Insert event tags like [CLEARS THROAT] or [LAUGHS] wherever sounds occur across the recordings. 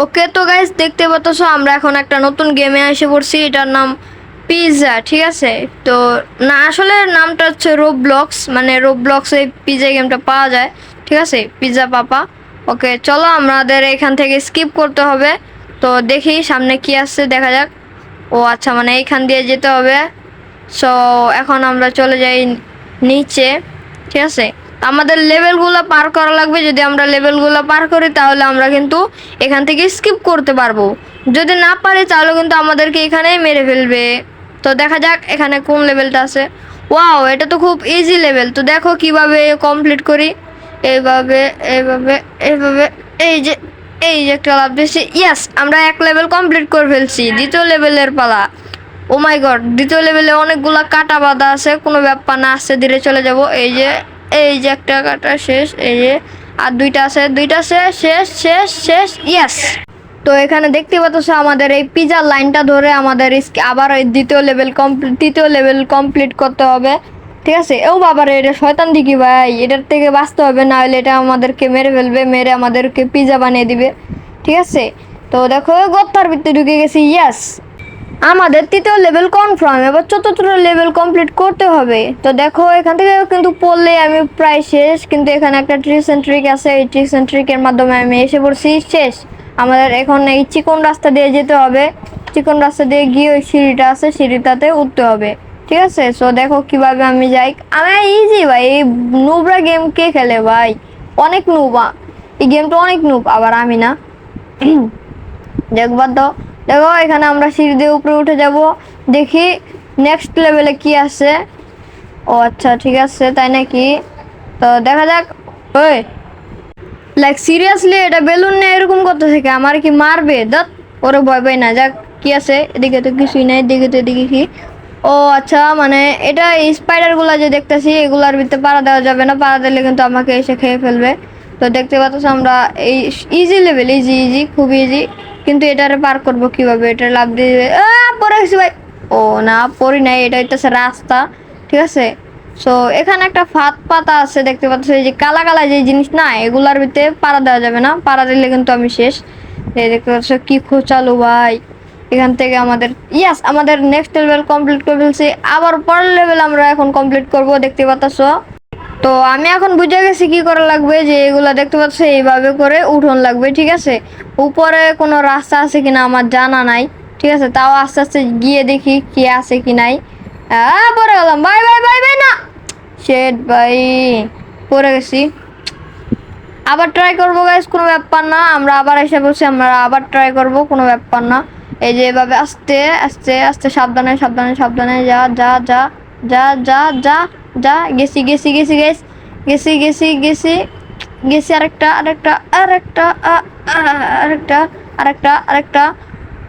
ওকে তো গাইস দেখতে পাচ্ছ, আমরা এখন একটা নতুন গেমে এসে পড়ছি, এটার নাম পিৎজা ঠিক আছে? তো না, আসলে নামটা হচ্ছে রোবব্লক্স মানে রোবব্লক্স এই পিৎজা গেমটা পাওয়া যায়, ঠিক আছে? পিৎজা পাপা ওকে, চলো, আমাদের এখান থেকে স্কিপ করতে হবে। তো দেখি, সামনে কি আসছে দেখা যাক। ও আচ্ছা মানে এইখান দিয়ে যেতে হবে। সো এখন আমরা চলে যাই নিচে, ঠিক আছে? আমাদের লেভেলগুলো পার করা লাগবে। যদি আমরা লেভেলগুলো পার করি, তাহলে আমরা কিন্তু এখান থেকে স্কিপ করতে পারব। যদি না পারি, তাহলে কিন্তু আমাদেরকে এখানেই মেরে ফেলবে। তো দেখা যাক, এখানে কোন লেভেলটা আছে। ওয়াও এটা তো খুব ইজি লেভেল তো দেখো কীভাবে কমপ্লিট করি। এইভাবে এইভাবে এইভাবে এই যে এই যে একটা লাভ দিয়েছি। ইয়াস আমরা এক লেভেল কমপ্লিট করে ফেলছি, দ্বিতীয় লেভেলের পালা। ও মাই গড দ্বিতীয় লেভেলে অনেকগুলা কাটা বাঁধা আছে, কোনো ব্যাপার না আসছে ধীরে চলে যাব। এই যে এই যে একটা কাটা শেষ, এই যে, আর দুইটা আছে, দুইটা শেষ শেষ শেষ শেষ ইয়েস তো এখানে দেখতে পাচ্ছ আমাদের এই পিজার লাইনটা ধরে আমাদের আবার দ্বিতীয় লেভেল কমপ্লিট তৃতীয় লেভেল কমপ্লিট করতে হবে। ঠিক আছে? ও বাবা রে এটা শয়তান দিকি ভাই, এটার থেকে বাঁচতে হবে, না হলে এটা আমাদেরকে মেরে ফেলবে, মেরে আমাদেরকে পিজা বানিয়ে দিবে। ঠিক আছে? তো দেখো গত্তার ভিতরে ঢুকে গেছি ইয়াস আমাদের তৃতীয় লেভেল কনফার্ম এবার চতুর্থ লেভেল কমপ্লিট করতে হবে। তো দেখো, এখান থেকে কিন্তু পড়লে আমি প্রায় শেষ, কিন্তু এখানে একটা ট্রিক্স অ্যান্ড ট্রিক আছে। এই ট্রিক্স অ্যান্ড ট্রিকের মাধ্যমে আমি এসে পড়ছি, শেষ। আমাদের এখন এই চিকন রাস্তা দিয়ে যেতে হবে। চিকন রাস্তা দিয়ে গিয়ে ওই সিঁড়িটা আছে, সিঁড়িটাতে উঠতে হবে। ঠিক আছে? সো দেখো কীভাবে আমি যাই। আমি ইজি ভাই, এই নুবরা গেম কে খেলে ভাই? অনেক নুবা এই গেমটা অনেক নুব আবার আমি না। [CLEARS THROAT] দেখবার দাও। দেখো, এখানে আমরা সিঁড়ি দিয়ে উপরে উঠে যাব। দেখি নেক্সট লেভেলে কি আছে। ও আচ্ছা ঠিক আছে, তাই নাকি? তো দেখা যাক। ওই লাইক সিরিয়াসলি এটা বেলুন নিয়ে এরকম করতে থাকে? আমার কি মারবে? দত ওরে ভয় পাই না। যাক, কি আছে? এদিকে তো কিছুই নাই, এদিকে তো এদিকে কি? ও আচ্ছা মানে এটা স্পাইডারগুলা যে দেখতেছি, এগুলার ভিতরে পাড়া দেওয়া যাবে না। পাড়া দিলে কিন্তু আমাকে এসে খেয়ে ফেলবে। তো দেখতে পাচ্ছ আমরা এই ইজি লেভেল ইজি ইজি খুব ইজি কিন্তু এটারে পার করব কীভাবে? এটা লাভ দিয়ে পড়ে গেছি ভাই। ও না, পড়ি নাই, এটা হইতেছে রাস্তা, ঠিক আছে? সো এখানে একটা ফাত পাতা আছে, দেখতে পাচ্ছ, এই যে কালা কালা যে জিনিস, না, এগুলার ভিতরে পাড়া দেওয়া যাবে না। পাড়া দিলে কিন্তু আমি শেষ। দেখতে পাচ্ছ, কি খোঁচালো ভাই। এখান থেকে আমাদের ইয়াস আমাদের নেক্সট লেভেল কমপ্লিট করে ফেলছি। আবার পরের লেভেল আমরা এখন কমপ্লিট করব, দেখতে পাচ্ছ? তো আমি এখন বুঝে গেছি কি করা লাগবে, যে এগুলা দেখতে পাচ্ছ, এইভাবে করে উঠোন লাগবে, ঠিক আছে? উপরে কোনো রাস্তা আছে কিনা আমার জানা নাই, ঠিক আছে? তাও আস্তে আস্তে গিয়ে দেখি কি আছে কি নাই। পরে গেলাম। বাই বাই বাই বাই না! শেট ভাই পরে গেছি। আবার ট্রাই করব গাইস কোনো ব্যাপার না। আমরা আবার এসে বলছি, আমরা আবার ট্রাই করব, কোনো ব্যাপার না। এই যে এভাবে আস্তে আস্তে আস্তে, সাবধানে সাবধানে সাবধানে, যা যা যা যা যা যা। যা গেছি গেছি গেছি গেছ গেছি গেছি গেছি গেছি আরেকটা আরেকটা আরেকটা আরেকটা আরেকটা আরেকটা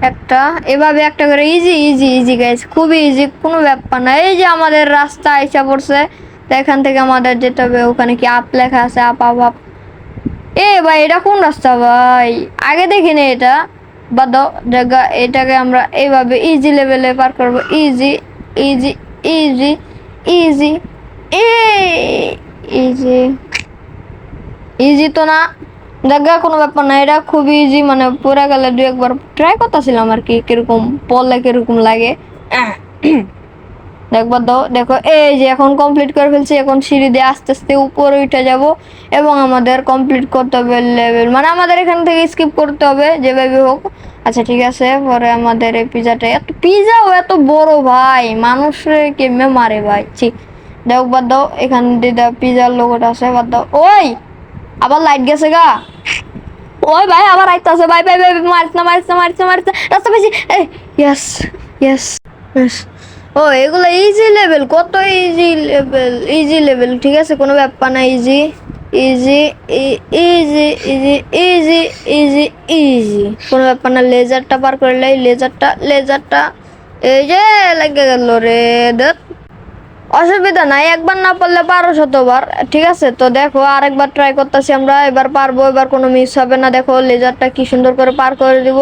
একটা এভাবে একটা করে ইজি ইজি ইজি গাইস খুবই ইজি কোনো ব্যাপার না। এই যে আমাদের রাস্তা আইসা পড়ছে, তো এখান থেকে আমাদের যেতে হবে। ওখানে কি আপ লেখা আছে, আপ আপ আপ? এ ভাই, এটা কোন রাস্তা ভাই? আগে দেখি দেখিনি এটা। বা দাও জায়গা, এটাকে আমরা এইভাবে ইজি লেভেলে পার করব। Easy easy easy easy easy easy তো না। জায়গা কোনো ব্যাপার না, এটা ইজি মানে পড়ে গেলে দু একবার ট্রাই করতেছিলাম আর কি, কীরকম পড়লে কীরকম লাগে। [COUGHS] দেখবার দাও, দেখো, এই যে এখন কমপ্লিট করে ফেলছি, এখন সিঁড়ি দিয়ে আস্তে আস্তে উপরে উঠে যাব এবং আমাদের কমপ্লিট করতে হবে লেভেল মানে আমাদের এখান থেকে স্কিপ করতে হবে, যেভাবে হোক। আচ্ছা ঠিক আছে, পরে আমাদের এই পিজাটা এত পিজাও এত বড় ভাই, মানুষের কেমনে মারে ভাই ঠিক দেখ, বাদ দাও, এখান দিয়ে পিজার লোগোটা আছে, বাদ দাও। ওই, আবার লাইট গেছে গা। ওই ভাই, আবার আইতাছে ভাই ভাই ভাই মারিস না মারিস না মারিস না মারিস না। রাস্তা এই ইয়েস ইয়েস ইয়েস ও, এগুলো ইজি লেভেল কত ইজি লেভেল ইজি লেভেল ঠিক আছে? কোনো ব্যাপার না easy easy easy easy easy easy easy কোনো ব্যাপার না লেজারটা পার করলে লেজারটা লেজারটা এই যে, লেগে গেল রে দেখ অসুবিধা নাই, একবার না পারলে পারো শতবার, ঠিক আছে? তো দেখো, আরেকবার ট্রাই করতেছি আমরা, এবার পারব, এবার কোনো মিস হবে না। দেখো লেজারটা কি সুন্দর করে পার করে দিব।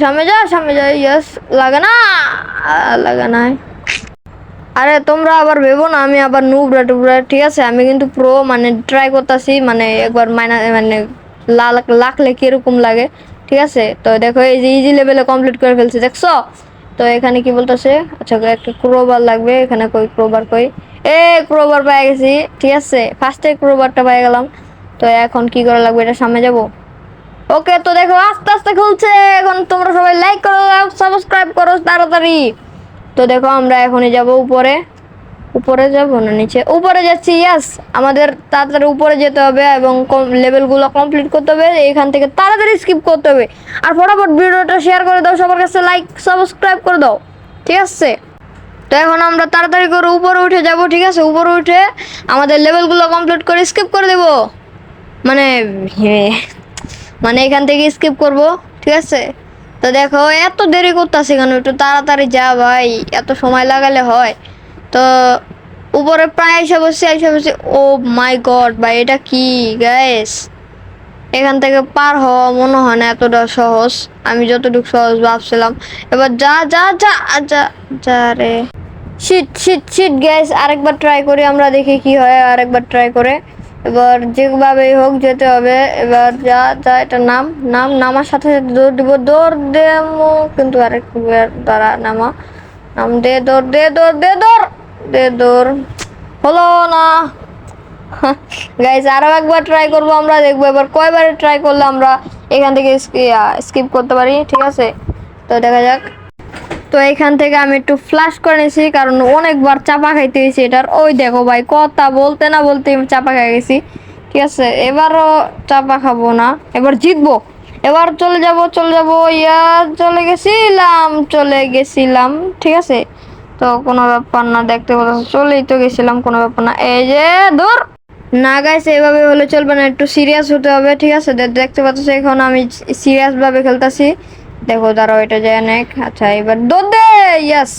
সামনে যা সামনে যা ইয়েস লাগে না? লাগে না আরে, তোমরা আবার ভেবো না, আমি আবার নুবরা টুবরা ঠিক আছে? আমি কিন্তু প্রো মানে ট্রাই করতেছি মানে একবার মাইনা মানে লাখ লাখলে কীরকম লাগে, ঠিক আছে? তো দেখো, এই যে ইজি লেভেলে কমপ্লিট করে ফেলছি, দেখছ? তো এখানে কি বলতেছে? আচ্ছা একটা ক্রোবার লাগবে, এখানে কই ক্রোবার কই? এ ক্রোবার পেয়ে গেছি, ঠিক আছে? ফার্স্টে ক্রোবারটা পেয়ে গেলাম। তো এখন কি করা লাগবে? এটা সামনে যাব? ওকে, তো দেখো, আস্তে আস্তে খুলছে। এখন তোমরা সবাই লাইক করো সাবস্ক্রাইব করো তাড়াতাড়ি। তো দেখো, আমরা এখনই যাব উপরে। উপরে যাব না নিচে? উপরে যাচ্ছি ইয়াস আমাদের তাড়াতাড়ি উপরে যেতে হবে এবং লেভেলগুলো কমপ্লিট করতে হবে, এখান থেকে তাড়াতাড়ি স্কিপ করতে হবে। আর ফটাফট ভিডিওটা শেয়ার করে দাও, সবার কাছে লাইক সাবস্ক্রাইব করে দাও, ঠিক আছে? তো এখন আমরা তাড়াতাড়ি করে উপরে উঠে যাব, ঠিক আছে? উপরে উঠে আমাদের লেভেলগুলো কমপ্লিট করে স্কিপ করে দেব। মানে মানে এখান থেকে স্কিপ করব, ঠিক আছে? তো দেখো, এত দেরি করতেছে কেন? একটু তাড়াতাড়ি যা ভাই, এত সময় লাগালে হয়। তো উপরে প্রায় এসে বসে এসে বসে ও মাই গড ভাই, এটা কি গ্যাস এখান থেকে পার হওয়া মনে হয় না এতটা সহজ। আমি যতটুকু সহজ ভাবছিলাম। এবার যা যা যা যা যা রে। শিট শিট শিট গ্যাস আরেকবার ট্রাই করি, আমরা দেখি কি হয়, আরেকবার ট্রাই করে। এবার যেভাবেই হোক যেতে হবে। এবার যা যা, এটা নাম নাম, নামার সাথে সাথে দৌড় দিব। দৌড় দেমো, কিন্তু আরেকবার দ্বারা নামা। নাম দে, দৌড় দে দৌড় দে, দৌড়। দে দৌড়। হলো না। গাইজ আরও একবার ট্রাই করব আমরা, দেখব এবার কয়বার ট্রাই করলে আমরা এখান থেকে স্কিপ করতে পারি, ঠিক আছে? তো দেখা যাক। তো এখান থেকে আমি একটু ফ্লাশ করে নিয়েছি, কারণ অনেকবার চাপা খাইতে হয়েছি এটার। ওই দেখো ভাই, কথা বলতে না বলতে চাপা খাই গেছি। ঠিক আছে, এবারও চাপা খাব না। এবার জিতবো। এবার চলে যাব চলে যাব, ইয়া, চলে গেছিলাম চলে গেছিলাম, ঠিক আছে? তো কোনো ব্যাপার না, দেখতে পাচ্ছ চলেই তো গেছিলাম, কোনো ব্যাপার না। এই যে দূর না গাইস এভাবে হলে চলবে না, একটু সিরিয়াস হতে হবে, ঠিক আছে? দেখতে পাচ্ছ এখন আমি সিরিয়াস ভাবে খেলতেছি। দেখো, দাঁড়াও, এটা যায় অনেক। আচ্ছা এবার দে! ইয়াস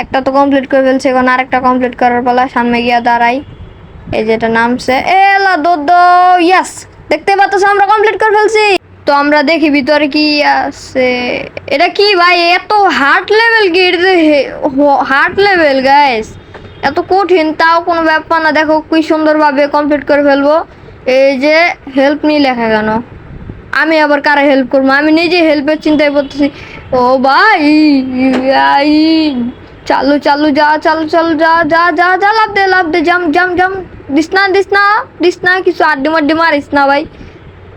একটা তো কমপ্লিট করে ফেলছে এখন আরেকটা কমপ্লিট করার পালা। সামনে গিয়া দাঁড়াই। এই যেটা নামছে। এলা দো ইয়াস দেখতে পাচ্ছ আমরা কমপ্লিট করে ফেলছি! তো আমরা দেখি ভিতরে কি আছে। এটা কি ভাই? এত হার্ড লেভেল কি? হার্ড লেভেল গাইস এত কঠিন, তাও কোনো ব্যাপার না। দেখো কি সুন্দরভাবে কমপ্লিট করে ফেলব। এই যে হেল্প নিয়ে লেখা কেন? আমি আবার কারে হেল্প করব? আমি নিজে হেল্পের চিন্তায় পড়তেছি। ও ভাই চালু চালু, যা, চালু চালু, যা যা যা যা, লাভ দে লাভ দে জাম জাম জাম দিস না দিস না দিস না, কিছু আড্ডি মাড্ডি মারিস না ভাই।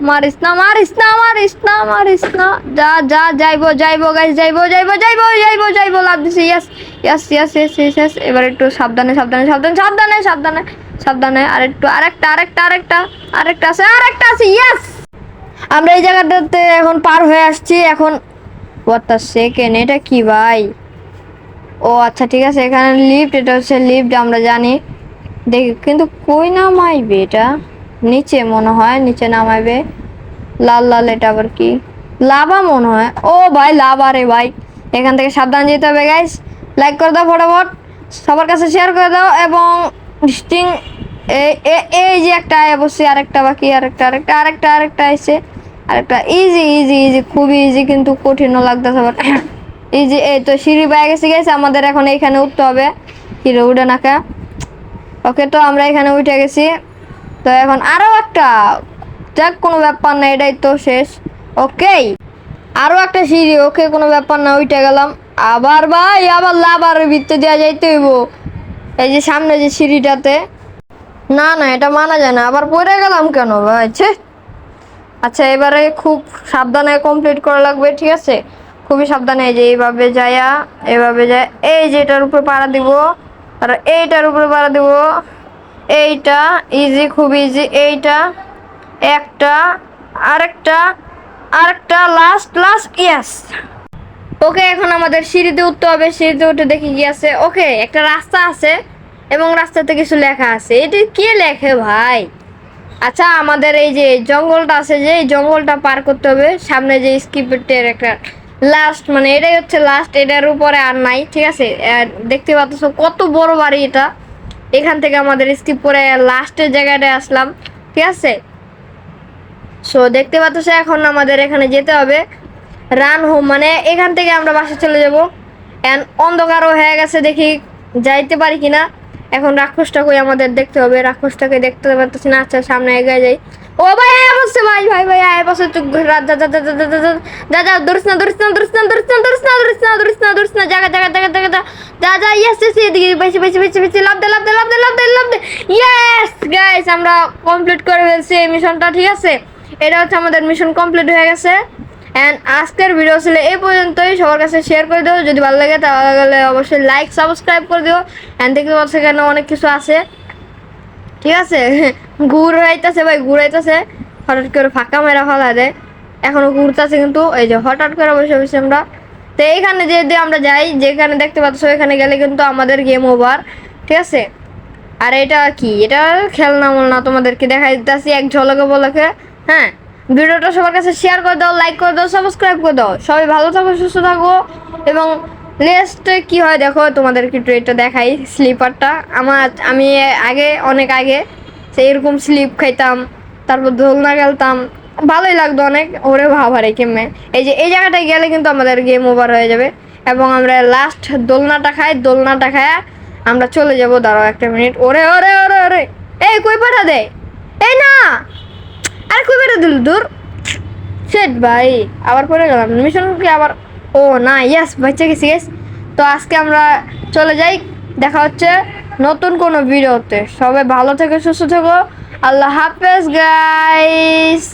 মারিস না মারিস না মারিস না মারিস না। যা যা, যাইবো যাইবো গাইস যাইবো যাইবো যাইবো যাইবো যাইবো, লাভ দিছি ইয়াস ইয়াস ইয়াস ইয়াস ইয়াস ইয়াস এবার একটু সাবধানে সাবধানে সাবধানে সাবধানে সাবধানে সাবধানে। আর একটু আরেকটা আরেকটা আরেকটা আরেকটা আছে আরেকটা আছে ইয়াস আমরা এই জায়গাটাতে এখন পার হয়ে আসছি, এখন দ্য সেকেন্ড এটা কি ভাই? ও আচ্ছা ঠিক আছে, এখানে লিফট এটা হচ্ছে লিফট আমরা জানি। দেখি, কিন্তু কই নামাইবে এটা? নিচে মনে হয়, নিচে নামাইবে। লাল লাল এটা আবার কি? লাভা মনে হয়। ও ভাই, লাভা রে ভাই। এখান থেকে সাবধান যেতে হবে গাইস লাইক করে দাও ফটাফট। সবার কাছে শেয়ার করে দাও এবং স্টিং এই যে একটা অবশ্যই আরেকটা বাকি, আরেকটা আরেকটা আরেকটা আরেকটা এসে আরেকটা ইজি ইজি ইজি খুবই ইজি কিন্তু কঠিনও লাগতেছে আবার। [COUGHS] ইজি এই তো সিঁড়ি পেয়ে গেছে গেছে আমাদের এখন এইখানে উঠতে হবে। হিরো উঠে নাকা ওকে তো আমরা এখানে উঠে গেছি। তো এখন আরও একটা। যাক, কোনো ব্যাপার না, এটাই তো শেষ। ওকে আরও একটা সিঁড়ি ওকে কোনো ব্যাপার না ওইটা গেলাম। আবার ভাই, আবার লাভার ভিতরে দেওয়া যাইতে হইব। এই যে সামনে যে সিঁড়িটাতে। না না, এটা মানা যায় না। আবার পড়ে গেলাম কেন ভাই? ছে। আচ্ছা এবারে খুব সাবধানে কমপ্লিট করা লাগবে, ঠিক আছে? খুবই সাবধানে, এই যে এইভাবে যায়া এভাবে যায়। এই যে এটার উপরে পাড়া দিব। আর এইটার উপরে পাড়া দিব। এইটা ইজি খুব ইজি এইটা, একটা, আরেকটা আরেকটা লাস্ট লাস্ট ইয়াস ওকে, এখন আমাদের সিঁড়িতে উঠতে হবে। সিঁড়িতে উঠে দেখি কি আছে। ওকে, একটা রাস্তা আছে এবং রাস্তাতে কিছু লেখা আছে। এটি কে লেখে ভাই? আচ্ছা আমাদের এই যে জঙ্গলটা আছে যে, এই জঙ্গলটা পার করতে হবে। সামনে যে স্কিপের একটা লাস্ট মানে এটাই হচ্ছে লাস্ট এটার উপরে আর নাই, ঠিক আছে? দেখতে পাচ্ছ কত বড় বাড়ি এটা। এখান থেকে আমাদের স্কিপ করে লাস্টের জায়গাটায় আসলাম, ঠিক আছে? সো দেখতে পাচ্ছ এখন আমাদের এখানে যেতে হবে। রান হোম মানে এখান থেকে আমরা বাসা চলে যাব। অ্যান্ড অন্ধকারও হয়ে গেছে দেখি যাইতে পারি কিনা। এখন রাক্ষসটা কই আমাদের দেখতে হবে। রাক্ষসটাকে দেখতে পাচ্ছি না আচ্ছা সামনে এগিয়ে যাই। ও ভাই, আয় বসছে ভাই ভাই ভাই, আয় বসে যা যা যা যা ধরিস না ধরিস না ধরিস না ধরিস না ধরিস না ধরিস না ধরিস না ধরিস না, জায়গা জায়গা জায়গা জায়গা। যা ইয়েস ইয়েস এদিকে বেশি বেশি বেশি বেশি, লাভ দে লাভ দে লাভ দে লাভ দে লাভ দে। ইয়েস গাইস আমরা কমপ্লিট করে ফেলছি এই মিশনটা ঠিক আছে? এটা হচ্ছে আমাদের মিশন কমপ্লিট হয়ে গেছে। অ্যান্ড আজকের ভিডিও ছিল এই পর্যন্তই। সবার কাছে শেয়ার করে দিও। যদি ভালো লাগে, তাহলে অবশ্যই লাইক সাবস্ক্রাইব করে দিও। অ্যান্ড দেখতে পাচ্ছ এখানে অনেক কিছু আছে। ঠিক আছে? [LAUGHS] ঘুরাইতেছে ভাই ঘুরাইতেছে হঠাৎ করে ফাঁকা মেরা ফেলা দেয়। এখনও ঘুরতেছে কিন্তু, এই যে হঠাৎ করে বসে বসে আমরা তো এইখানে যদি আমরা যাই, যেখানে দেখতে পাচ্ছ, এখানে গেলে কিন্তু আমাদের গেম ওভার ঠিক আছে? আর এটা কি? এটা খেলনা মলনা তোমাদেরকে দেখাই দিতেছি এক ঝলকে বলকে হ্যাঁ? ভিডিওটা সবার কাছে শেয়ার করে দাও লাইক করে দাও সাবস্ক্রাইব করে দাও। সবাই ভালো থাকো, সুস্থ থাকো। এবং নেক্সট কি হয় দেখো, তোমাদেরকে একটু এটা দেখাই স্লিপারটা আমার আমি আগে, অনেক আগে সেই এরকম স্লিপ খাইতাম, তারপর দোলনা খেলতাম ভালোই লাগতো অনেক ওরে ভাবারে কেমনে। এই যে, এই জায়গাটায় গেলে কিন্তু আমাদের গেম ওভার হয়ে যাবে। এবং আমরা লাস্ট দোলনাটা খাই, দোলনাটা খায় আমরা চলে যাব, দাঁড়াও একটা মিনিট ওরে ওরে ওরে ওরে! এই, কই পাঠা দে? এই না! আরে কই পাঠা দিল দূর সেট ভাই, আবার পড়ে গেলাম। মিশন কি আবার? ও, না ইয়েস বাচ্চা গেছি গেস তো আজকে আমরা চলে যাই। দেখা হচ্ছে নতুন কোনো ভিডিওতে সবাই ভালো থেকে, সুস্থ থেকো। আল্লাহ হাফেজ গাইস